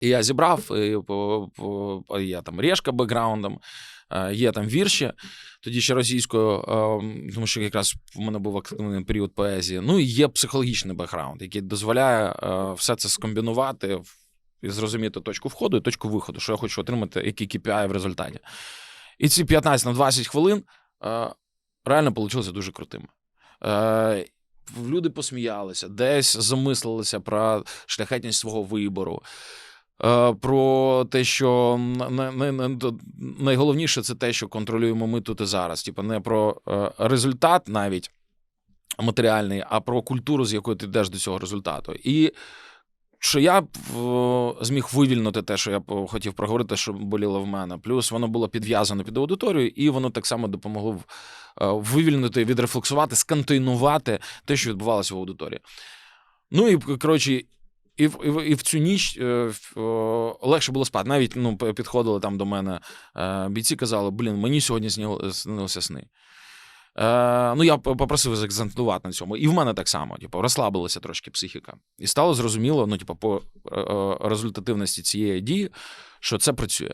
І я зібрав, і, є там решка бекграундом, є там вірші, тоді ще російською, тому що якраз в мене був активний період поезії. Ну і є психологічний бекграунд, який дозволяє все це скомбінувати і зрозуміти точку входу і точку виходу, що я хочу отримати, який KPI в результаті. І ці 15 на 20 хвилин реально вийшло дуже крутими. Люди посміялися, десь замислилися про шляхетність свого вибору. Е, Про те, що на- на- на- на- найголовніше це те, що контролюємо ми тут і зараз. Типу, не про е, результат навіть матеріальний, а про культуру, з якою ти йдеш до цього результату. І що я б, зміг вивільнити те, що я хотів проговорити, що боліло в мене. Плюс воно було підв'язано під аудиторію, і воно так само допомогло е, вивільнити, відрефлексувати, сконтейнувати те, що відбувалося в аудиторії. Ну і коротше. І в, і, і в цю ніч е, о, легше було спати. Навіть ну, підходили там до мене е, бійці, казали: блін, мені сьогодні снилися сни. Е, ну, я попросив закцентувати на цьому. І в мене так само, типу, розслабилася трошки психіка. І стало зрозуміло, ну, типу, по е, е, результативності цієї дії, що це працює.